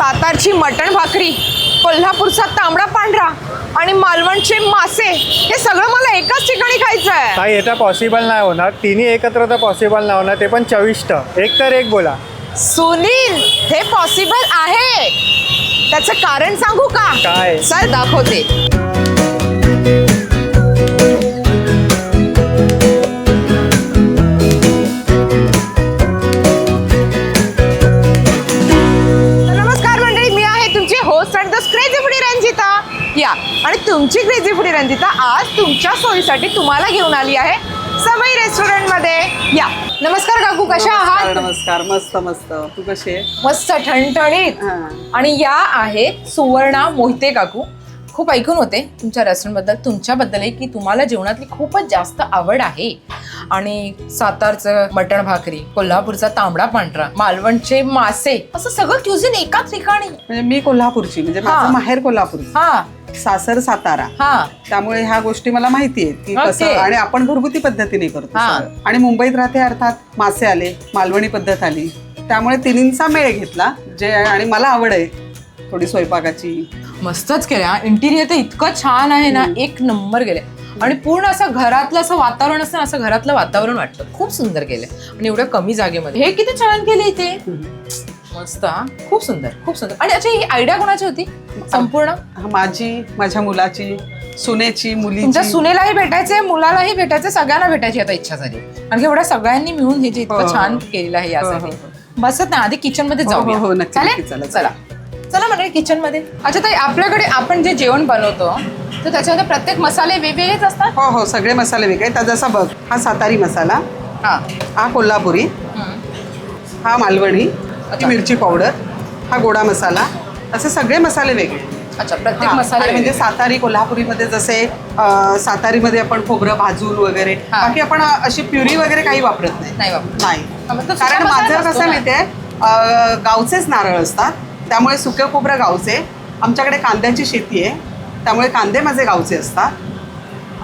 सातारची मटण भाकरी कोल्हापूरचा तांबडा पांढरा आणि मालवणचे मासे हे सगळं मला एकाच ठिकाणी खायचं आहे. ताई हे तर पॉसिबल नाही होणार. तिन्ही एकत्र तर पॉसिबल नाही होणार. ते पण चविष्ट. एक तर एक बोला. सुनील हे पॉसिबल आहे. त्याचं कारण सांगू का? काय? चल दाखवते. तुमची क्रेझी फुडी रंजिता आज तुमच्या सोयीसाठी तुम्हाला घेऊन आली आहे समय रेस्टॉरंटमध्ये या. नमस्कार काकू कशा आहात? नमस्कार. मस्त मस्त. तू कशी आहे? मस्त ठणठणीत. आणि या आहेत सुवर्णा मोहिते काकू. खूप ऐकून होते तुमच्या रेस्टॉरंटबद्दल तुमच्याबद्दलही की तुम्हाला जेवणातली खूपच जास्त आवड आहे. आणि सातारचं मटण भाकरी कोल्हापूरचा तांबडा पांढरा मालवणचे मासे असं सगळं क्युझिन एकाच ठिकाणी. म्हणजे मी कोल्हापूरची म्हणजे. माझं माहेर कोल्हापूर हा. सासर सातारा. हा. त्यामुळे ह्या गोष्टी मला माहिती आहेत की कसं. आणि आपण घरगुती पद्धतीने करतो हा. सगळं. आणि मुंबईत राहते अर्थात मासे आले मालवणी पद्धत आली. त्यामुळे तिन्हींचा मेळ घेतला. जे आणि मला आवड आहे थोडी स्वयंपाकाची. मस्तच केलं इंटिरियर तर इतकं छान आहे ना एक नंबर गेले आणि पूर्ण असं घरातलं असं वातावरण असतं ना, असं घरातलं वातावरण वाटतं. खूप सुंदर केलंय. आणि एवढ्या कमी जागेमध्ये. हे किती छान केले इथे? मस्त हा. खूप सुंदर खूप सुंदर. आणि अच्छा ही आयडिया कोणाची होती? संपूर्ण? माझी माझ्या मुलाची सुनेची तुमच्या मुलीची सुनेलाही भेटायचंय मुलालाही भेटायचंय सगळ्यांना भेटायची आता इच्छा झाली. आणि एवढ्या सगळ्यांनी मिळून हे जे हो, इतकं हो. छान केलेलं आहे हो, यासाठी हो, बसत ना आधी किचनमध्ये हो, हो, हो, नक्की, चालेल? नक्की, चला, चला. चला. म्हणजे किचनमध्ये अच्छा ताई आपल्याकडे आपण जे जेवण बनवतो तर त्याच्यामध्ये प्रत्येक मसाले वेगवेगळेच असतात? हो हो सगळे मसाले वेगळे तर जसा बघ हा सातारी मसाला हा. हा कोल्हापुरी हम्म. हा मालवणी. ही मिरची पावडर हा गोडा मसाला असे सगळे मसाले वेगळे अच्छा प्रत्येक मसाले म्हणजे. सातारी कोल्हापुरीमध्ये जसे सातारीमध्ये आपण खोबरं भाजून वगैरे. बाकी आपण अशी प्युरी वगैरे काही वापरत नाही नाही कारण माझं कसं. माहितीये गावचेच नारळ असतात त्यामुळे सुक्या खोबरं गावचे आमच्याकडे कांद्याची शेती आहे त्यामुळे कांदे माझे गावचे असतात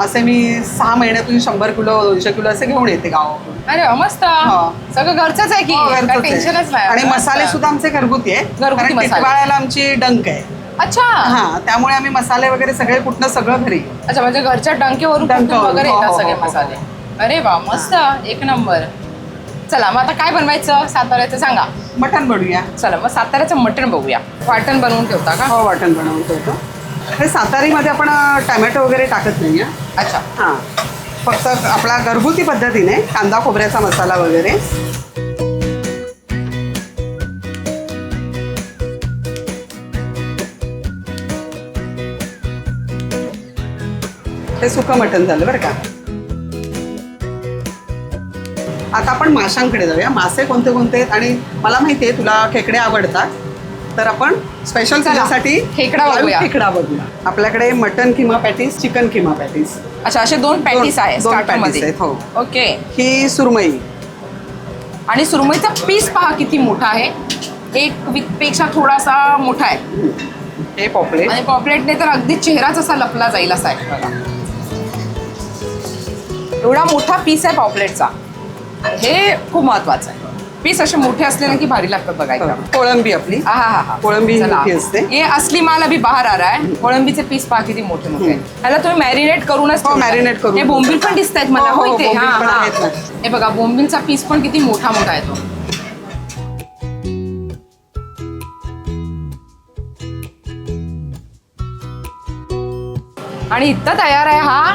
असे मी सहा महिन्यातून शंभर किलो दोनशे किलो असे घेऊन येते गावाकडून अरे मस्त. हो. सगळं घरचंच आहे की? हो, काय. टेन्शनच नाही. आणि. मसाले सुद्धा आमचे घरगुती आहे घरगुती कारण मसाले. टिटवाळ्याला आमची डंक आहे. अच्छा. हा त्यामुळे आम्ही मसाले वगैरे सगळे कुठनं सगळं घरी. अच्छा म्हणजे घरच्या डंकेवरून डंकावरून, वगैरे हो, येतात हो, सगळे हो, हो. मसाले? अरे वा मस्त. एक नंबर. चला मग आता काय बनवायचं? साताऱ्याचं सांगा. मटण बनवूया. चला मग साताऱ्याचं मटण बघूया. वाटण बनवून ठेवता का? हो वाटण बनवतो होतो हे सातारीमध्ये आपण अं, टमॅटो वगैरे टाकत नाही हा. अच्छा. हां. फक्त आपला घरगुती पद्धतीने कांदा खोबऱ्याचा मसाला वगैरे. हे सुकं मटण झालं बरं का. आता आपण माशांकडे जाऊया. मासे कोणते कोणते आहेत? आणि मला माहिती आहे तुला खेकडे आवडतात. तर आपण स्पेशल चला, खेकडा बघूया. खेकडा बघूया. आपल्याकडे mutton keema patties chicken keema patties अच्छा असे दोन पॅटीस आहे दोन मध्ये. आहेत, हो. ओके ही सुरमई. आणि सुरमईचा पीस पहा किती मोठा आहे. एक वीकपेक्षा थोडासा मोठा आहे. हे पॉपलेट आणि पॉपलेटने तर अगदी चेहराच असा लपला जाईल असा आहे बघा. एवढा मोठा पीस आहे पॉपलेटचा हे खूप महत्वाचं आहे. पीस असे मोठे असले ना की भारी लागतात बघायला. कोळंबी आपली. हा हा हा. कोळंबी ही चला. मोठी असते. ये असली माल अभी बाहेर आ रहा है कोळंबीचे पीस पहा किती मोठे मोठे. आहेत. ह्याला तुम्ही मॅरिनेट करूनच हो, ठेवताय. marinate करून हे बोंबील पण दिसत आहेत मला. हो, हो, होय ते? बोंबील हा, पण हा. आहेत ना. हे बघा बोंबीलचा पीस पण किती मोठा मोठा आहे तो. आणि इथं तयार आहे हा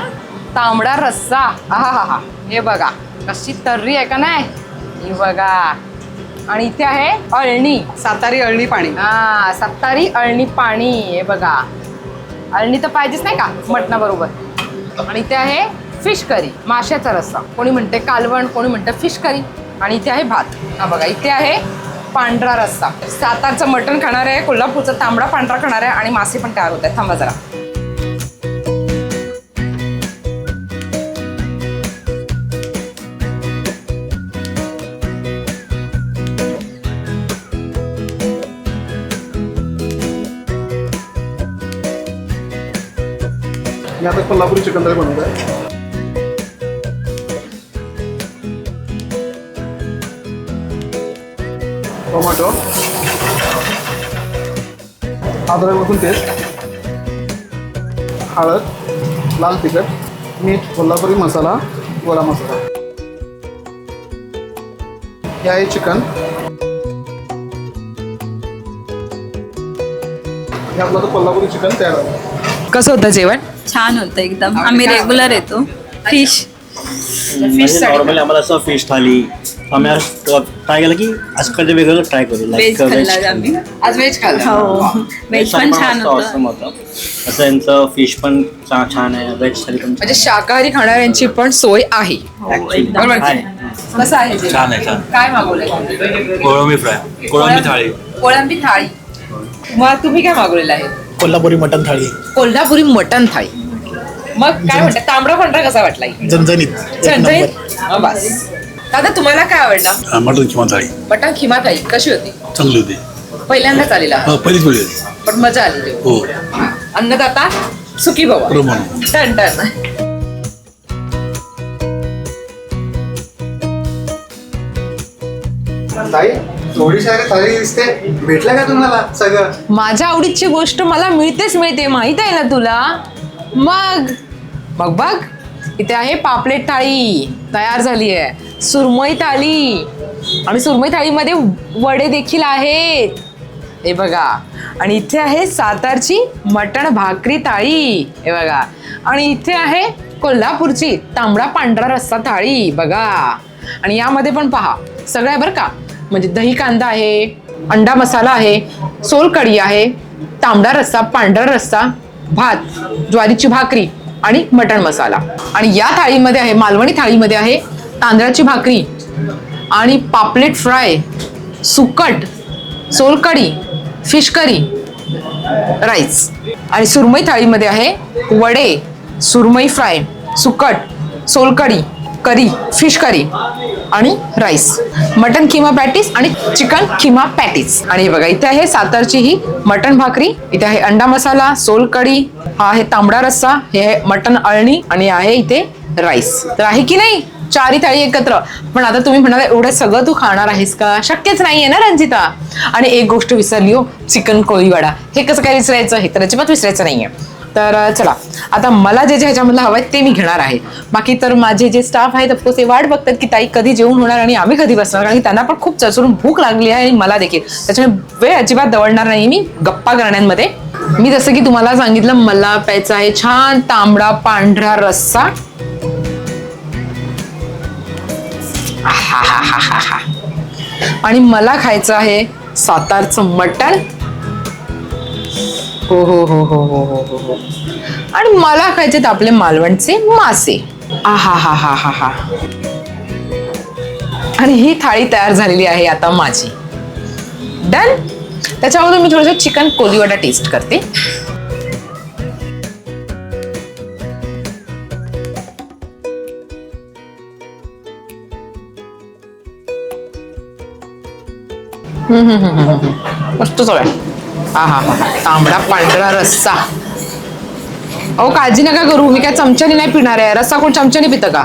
तांबडा रस्सा. हा हा हा. हे बघा. कशी तर्री आहे का नाही? ही बघा. आणि इथे आहे अळणी. सातारी अळणी पाणी. हा सत्तारी अळणी पाणी हे बघा. अळणी तर पाहिजेच नाही का? मटणाबरोबर आणि इथे आहे फिश करी माशाचा रस्सा. कोणी म्हणते कालवण कोणी म्हणते फिश करी. आणि इथे आहे भात. हा बघा इथे आहे पांढरा रस्सा. सातारचं मटण खाणार आहे कोल्हापूरचा तांबडा पांढरा खाणार आहे आणि मासे पण तयार होत आहेत. थांबा जरा. मी आता कोल्हापुरी चिकन तरी बनवत आहे टोमॅटो. अद्रक लसूण पेस्ट. हळद. लाल तिखट. मीठ. कोल्हापुरी मसाला. गोडा मसाला. हे आहे चिकन हे आपलं तर कोल्हापुरी चिकन तयार आहे कसं होतं जेवण? छान होतं एकदम. आम्ही रेग्युलर येतो. फिशसाठी नॉर्मली आम्हाला असं फिश थाली आम्ही ट्राय केलं की असं कधी वेगळं ट्राय करू व्हेज खाल्ला आम्ही. आज व्हेज खाल्लं. हो. व्हेज पण छान होतं. असं यांचं फिश पण छा- छान आहे. व्हेज थाली पण म्हणजे शाकाहारी खाणाऱ्यांची पण सोय आहे. हो, बरोबर आहे. कसं आहे जेवण? छान आहे, छान. काय मागवलंय? कोळंबी फ्राय कोळंबी थाळी. कोळंबी थाळी. मग तुम्ही काय मागवलेलं आहे? कोल्हापुरी मटण थाळी. कोल्हापुरी मटन थाळी. मग काय म्हणतात? तांबडा पांढरा कसा वाटला? झणझणीत एक झणझणीत नंबर. हा, बस. दादा तुम्हाला काय आवडलं? हा, मटण किंवा थाळी. मटन खिमा थाळी कशी होती? चांगली होती. पहिल्यांदाच आलेला. हा, पहिलीच वेळ होती. पण मजा आली. हो. अन्नदाता सुखी बाबा. प्रमाण. Done done. ताई थोडी सारी थाळी दिसते. भेटलं का तुम्हाला सगळं? माझ्या आवडीची गोष्ट मला मिळतेच मिळते माहीत आहे ना तुला? मग मग बघ इथे आहे पापलेट थाळी तयार झाली आहे. सुरमई थाळी. आणि सुरमई थाळीमध्ये वडे देखील आहेत. हे बघा. आणि इथे आहे सातारची मटण भाकरी थाळी. हे बघा. आणि इथे आहे कोल्हापूरची तांबडा पांढरा रस्सा थाळी. बघा. आणि यामध्ये पण पहा. सगळं आहे बरं का? म्हणजे दही कांदा आहे अंडा मसाला आहे सोलकढी आहे तांबडा रस्सा पांढरा रस्सा भात ज्वारीची भाकरी आणि मटण मसाला. आणि या थाळीमध्ये आहे मालवणी थाळीमध्ये आहे तांदळाची भाकरी आणि पापलेट फ्राय सुकट सोलकढी फिश करी राईस. आणि सुरमई थाळीमध्ये आहे वडे सुरमई फ्राय सुकट सोलकढी करी फिश करी आणि राईस मटन किमा पॅटीस आणि चिकन किमा पॅटीस आणि हे बघा इथे आहे सातारची ही मटन भाकरी इथे आहे अंडा मसाला सोलकढी हा आहे तांबडा रस्सा हे आहे मटन अळणी आणि आहे इथे राईस तर आहे की नाही? चारी थाळी एकत्र. पण आता तुम्ही म्हणाला एवढं सगळं तू खाणार आहेस का? शक्यच नाहीये ना रंजिता? आणि एक गोष्ट विसरली हो चिकन कोळीवाडा. हे कसं काय विसरायचं? हे तर अजिबात विसरायचं नाहीये. तर चला. आता मला जे जे ह्याच्यामधलं हवं आहे ते मी घेणार आहे. बाकी तर माझे जे स्टाफ आहेत ऑफकोर्स ते वाट बघतात की ताई कधी जेवण होणार आणि आम्ही कधी बसणार? कारण की त्यांना पण खूप चचरून भूक लागली आहे आणि मला देखील. त्याच्यामुळे वेळ अजिबात दवडणार नाही मी गप्पा करण्यामध्ये. मी जसं की तुम्हाला सांगितलं मला प्यायचा आहे छान तांबडा पांढरा रस्सा. आणि मला खायचं आहे सातारचं मटण. हो हो हो हो हो हो हो हो. आणि मला खायचे आपले मालवणचे मासे. आ हा हा हा हा आणि ही थाळी तयार झालेली आहे आता माझी. डन त्याच्यामध्ये मी थोडंसं चिकन कोलिवाडा टेस्ट करते. मस्त सगळं. हा हा हा. तांबडा पांढरा रस्सा. अहो काळजी नका करू. मी काय चमच्याने नाही पिणार आहे. रस्सा कोण चमच्याने पितं का?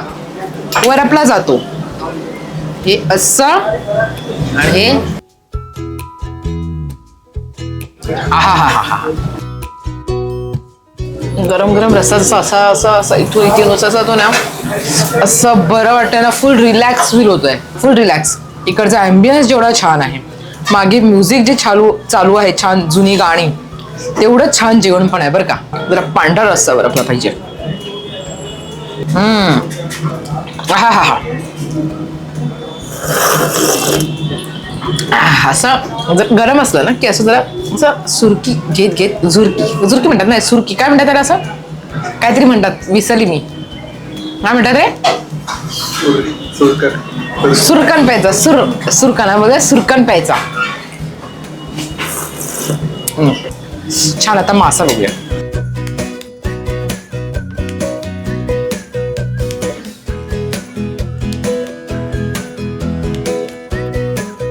वर आपला जातो. हे असं. आणि हे हा हा हा. गरम गरम रस्सा जसा असा असा असा इथून इथे नुसता जातो ना असं बरं वाटतं ना फुल रिलॅक्स फील होतोय. फुल रिलॅक्स इकडचा अँबियन्स जेवढा छान आहे. मागे म्युझिक जे चालू चालू आहे छान जुनी गाणी तेवढं छान जेवण पण आहे बरं का. जरा पांढरा रस्सा बरं आपला पाहिजे. हम्म. हा हा हा असं जर गरम असलं ना की असं जरा असं सुरकी घेत घेत झुरकी झुरकी म्हणतात नाही सुरकी. काय म्हणतात त्याला असं? काहीतरी म्हणतात विसरली मी. काय म्हणतात रे सुरकन प्यायचा. सुर सुरकन बघा सुरकन प्यायचा छान आता मासा बघूया.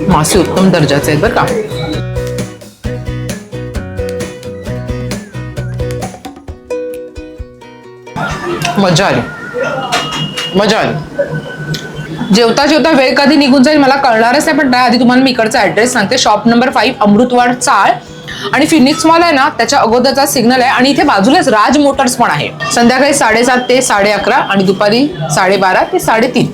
मासे उत्तम दर्जाचे आहेत बरं का. मजा आली. मजा आली. जेवता जेवता वेळ कधी निघून जाईल मला कळणारच नाही पण त्याआधी तुम्हाला मी इकडचा ऍड्रेस सांगते. शॉप नंबर फाईव्ह अमृतवाड चाळ. आणि फिनिक्स मॉल आहे ना त्याच्या अगोदरचा सिग्नल आहे. आणि इथे बाजूलाच राज मोटर्स पण आहे. संध्याकाळी साडेसात ते साडे अकरा आणि दुपारी साडेबारा ते साडेतीन.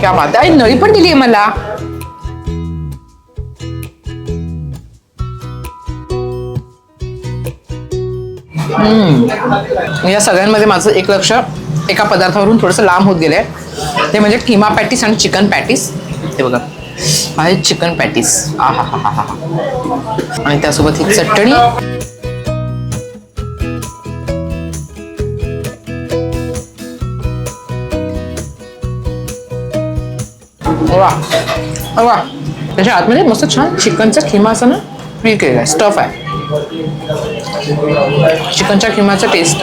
क्या बात आहे. नळी पण दिली आहे मला. हम्म. या सगळ्यांमध्ये माझं एक लक्ष एका पदार्थावरून थोडंसं लांब होत गेलंय. ते म्हणजे किमा पॅटीस आणि चिकन पॅटीस. ते बघा. आहे चिकन पॅटीस. आ हा हा हा हा आणि त्यासोबत ही चटणी. वा. वा. त्याच्या आतमध्ये मस्त छान चिकनचा खिमा असं ना फ्री केलेला आहे. स्टफ आहे. चिकनच्या किमाचा टेस्ट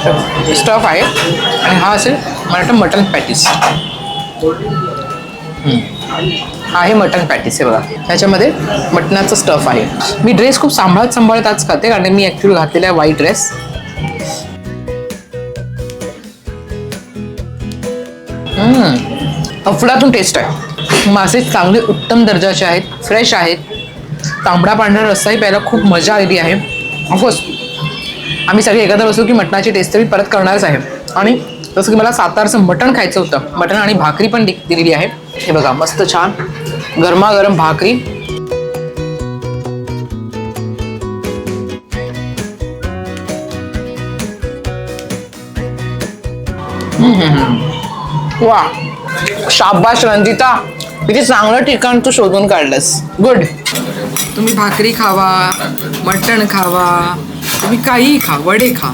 स्टफ आहे. आणि हा असेल मला वाटतं मटन पॅटीस हा आहे मटन पॅटीस आहे बघा. त्याच्यामध्ये मटणाचं स्टफ आहे. मी ड्रेस खूप सांभाळत सांभाळत आज खाते कारण मी ॲक्च्युली घातलेला आहे व्हाईट ड्रेस अफलातून टेस्ट आहे. मासे चांगले उत्तम दर्जाचे आहेत फ्रेश आहेत. तांबडा पांढरा रस्साही प्यायला खूप मजा आलेली आहे. ऑफकोर्स आम्ही सगळे एकत्र बसू की मटणाची टेस्ट तरी परत करणारच आहे. आणि जसं की मला सातारचं मटण खायचं होतं मटण आणि भाकरी पण दिलेली आहे. हे बघा मस्त छान गरमागरम भाकरी. वा शाबाश रंजिता किती चांगलं ठिकाण तू शोधून काढलंस. गुड तुम्ही भाकरी खावा मटण खावा तुम्ही काहीही खा वडे खा.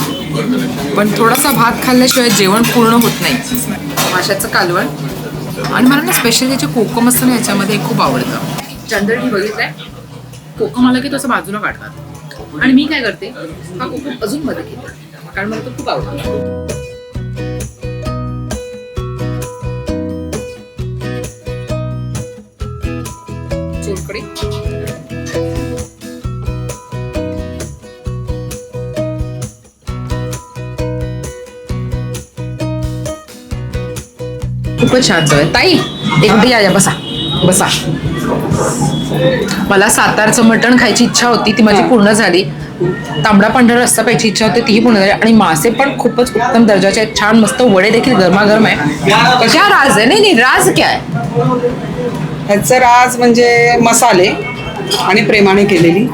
पण थोडासा भात खाल्ल्याशिवाय जेवण पूर्ण होत नाही. माशाचं कालवण. आणि मला ना स्पेशली याचे कोकम असतं ना याच्यामध्ये खूप आवडतं. चंद्रनी बघितलंय. कोकम आलं की तसं बाजूला काढतात. आणि मी काय करते हा कोकम अजून मध्ये घेते. कारण मला तो खूप आवडतो. चोरकडे. खूपच छान चव आहे. ताई एक मिनिट या या बसा. बसा. मला सातारचं मटण खायची इच्छा होती ती माझी पूर्ण झाली. तांबडा पांढरा रस्ता प्यायची इच्छा होती तीही पूर्ण झाली. आणि मासे पण खूपच उत्तम दर्जाचे आहेत. छान मस्त वडे देखील गरमागरम आहे क्या राज आहे? नाही नाही राज क्या आहे? ह्याचं राज म्हणजे मसाले आणि प्रेमाने केलेली.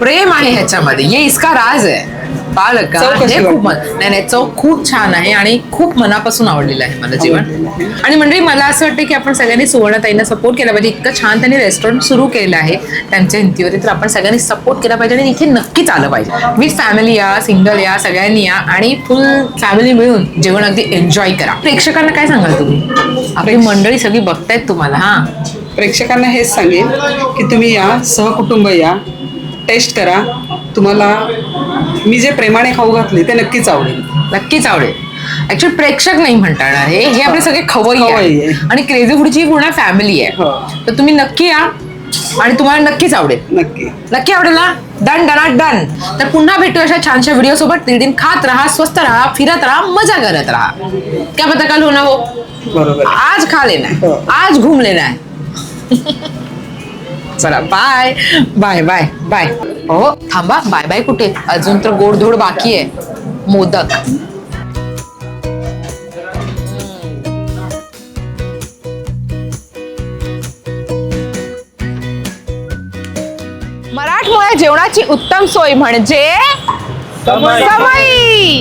प्रेम आहे ह्याच्यामध्ये. ये इसका राज आहे. पालक का चव कशी हे खूप? मन- नाही नाही चव खूप छान आहे आणि खूप मनापासून आवडलेलं आहे मला जेवण आणि म्हणजे मला असं वाटतं की आपण सगळ्यांनी सुवर्णताईंना सपोर्ट केला पाहिजे. इतकं छान त्यांनी रेस्टॉरंट सुरू केलं आहे. त्यांच्या हिमतीवरती तर आपण सगळ्यांनी सपोर्ट केला पाहिजे आणि इथे नक्कीच आलं पाहिजे. विथ फॅमिली या सिंगल या सगळ्यांनी या आणि फुल फॅमिली मिळून जेवण अगदी एन्जॉय करा. प्रेक्षकांना काय सांगाल तुम्ही? आपली मंडळी सगळी बघतायत तुम्हाला हा. प्रेक्षकांना हेच सांगेन की तुम्ही या सहकुटुंब या. टेस्ट करा. तुम्हाला मी जे प्रेमाने खाऊ घातले ते नक्कीच आवडेल. नक्कीच आवडेल. ऍक्च्युली प्रेक्षक नाही म्हणता येणार हे. हे आपले सगळे खवई आहे. आणि क्रेझी फूडची पूर्ण फॅमिली आहे. हो. तर तुम्ही नक्की या. आणि तुम्हाला नक्कीच आवडेल. नक्की. नक्की आवडेल ना? डन डना डन तर पुन्हा भेटू अशा छानशा व्हिडिओ सोबत. तिल खात राहा स्वस्त राहा फिरत राहा मजा करत राहा. क्या पता कल होना हो? बरोबर. आज खा लेना है. हो. आज घूम लेना है चला बाय बाय बाय बाय हो थांबा बाय बाय कुठे? अजून तर गोडधोड बाकी आहे. मोदक. मराठमोळ्या जेवणाची उत्तम सोय म्हणजे समई